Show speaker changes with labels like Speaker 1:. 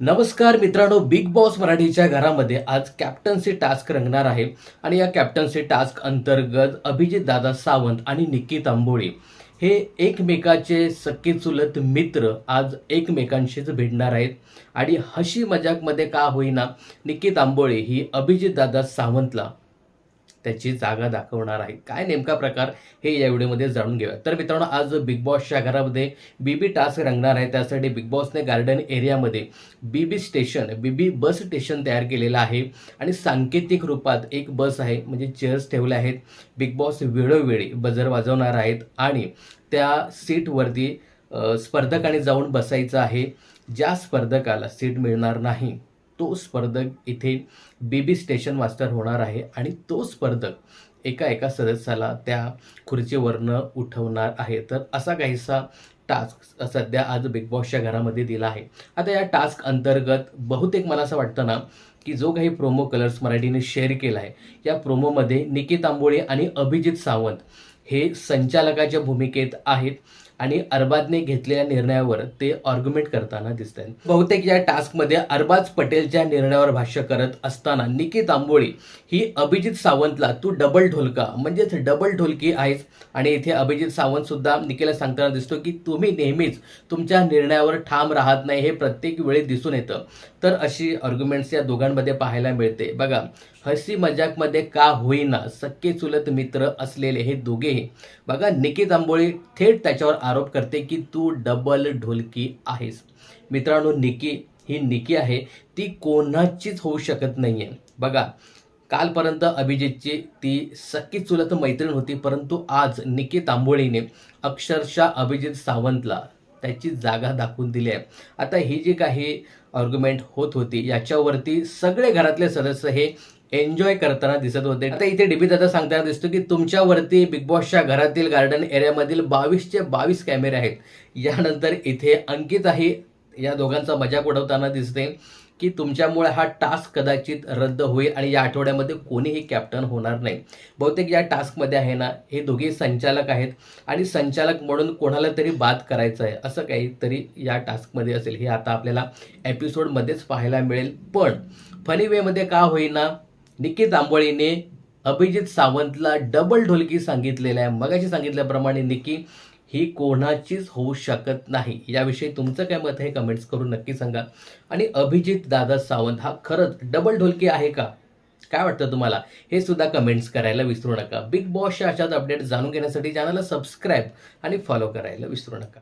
Speaker 1: नमस्कार मित्रांनो big boss मराठीच्या घरामध्ये आज कॅप्टन्सी टास्क रंगणार आहे. आणि या कॅप्टन्सी टास्क अंतर्गत अभिजित दादा सावंत आणि निक्की तांबोळी हे एकमेकाचे सख्खे चुलत मित्र आज एकमेकांशीच भिडणार आहेत. आणि हशी मजाकमध्ये का होईना निक्की तांबोळी ही अभिजित दादा सावंतला त्याची जागा दाखवणार आहे. काय नेमका प्रकार हे या व्हिडिओमध्ये जाणून घेऊया तर मित्रांनो आज बिग बॉसच्या घरामध्ये बीबी टास्क रंगणार आहे. त्यासाठी बिग बॉसने गार्डन एरियामध्ये BB station BB bus station तयार केलेलं आहे. आणि सांकेतिक रूपात एक बस आहे म्हणजे चेअर्स ठेवले आहेत. बिग बॉस वेळोवेळी बजर वाजवणार आहेत. आणि त्या सीटवरती स्पर्धकाने जाऊन बसायचं आहे. ज्या स्पर्धकाला सीट मिळणार नाही तो स्पर्धक इथे बीबी स्टेशन मास्टर होणार आहे आणि तो स्पर्धक एका एका सदस्याला त्या खुर्चीवरनं उठवणार आहे. तर असा काहीसा टास्क सध्या आज बिग बॉसच्या घरामध्ये दिला आहे. आता या टास्क अंतर्गत बहुतेक मला असं वाटतं ना की जो काही प्रोमो कलर्स मराठीने शेअर केला आहे या प्रोमोमध्ये निकित आंबोळे आणि अभिजित सावंत हे संचालकाच्या भूमिकेत आहेत. आणि अरबाजने घेतलेल्या निर्णयावर ते ऑर्ग्युमेंट करताना दिसत आहेत बहुतेक या टास्कमध्ये अरबाज पटेलच्या निर्णयावर भाष्य करत असताना निकी तांबोळी ही अभिजित सावंतला तू डबल ढोलका म्हणजेच डबल ढोलकी आहेस. आणि इथे अभिजित सावंत सुद्धा निकीला सांगताना दिसतो की तुम्ही नेहमीच तुमच्या निर्णयावर ठाम राहत नाही हे प्रत्येक वेळी दिसून येतं. तर अशी आर्ग्युमेंट्स या दोघांमध्ये पाहायला मिळते. बघा हसी मजाकमध्ये का होईना सख्खे चुलत मित्र असलेले हे दोघेही. बघा निकी तांबोळी थेट त्याच्यावर आरोप करते की तू डबल ढोलकी आहेस. मित्रांनो निकी ही निकी आहे. ती कोणाचीच होऊ शकत नाही आहे बघा कालपर्यंत अभिजितची ती सख्खी चुलत मैत्रीण होती परंतु आज निकी तांबोळीने अक्षरशः अभिजित सावंतला त्याची जागा दाखवून दिली आहे. आता ही जी काही आर्ग्युमेंट होत होती याच्यावरती सगळे घरातले सदस्य हे एन्जॉय करताना दिसत होते. आता इथे डीबी दादा सांगताना दिसतो की तुमच्यावरती बिग बॉसच्या घरातील गार्डन एरियामधील बावीसचे बावीस कॅमेरे आहेत. यानंतर इथे अंकिताही या दोघांचा मजाक उडवताना दिसते की तुमच्यामुळे हा टास्क कदाचित रद्द होईल आणि या आठवड्यामध्ये कोणीही कॅप्टन होणार नाही. बहुतेक या टास्कमध्ये आहे ना हे दोघे संचालक आहेत आणि संचालक म्हणून कोणाला तरी बाद करायचं आहे. असं काहीतरी या टास्कमध्ये असेल. हे आता आपल्याला एपिसोडमध्येच पाहायला मिळेल. पण फनी वेमध्ये का होईना निकी जांभोळीने अभिजित सावंतला डबल ढोलकी सांगितलेलं आहे. मगाशी सांगितल्याप्रमाणे निकी ही कोणाचीच होऊ शकत नाही. याविषयी तुमचं काय मत आहे कमेंट्स करून नक्की सांगा. आणि अभिजित दादा सावंत हा खरंच डबल ढोलकी आहे का? काय वाटतं तुम्हाला? हे सुद्धा कमेंट्स करायला विसरू नका. बिग बॉसच्या अशाच अपडेट जाणून घेण्यासाठी चॅनलला सबस्क्राईब आणि फॉलो करायला विसरू नका.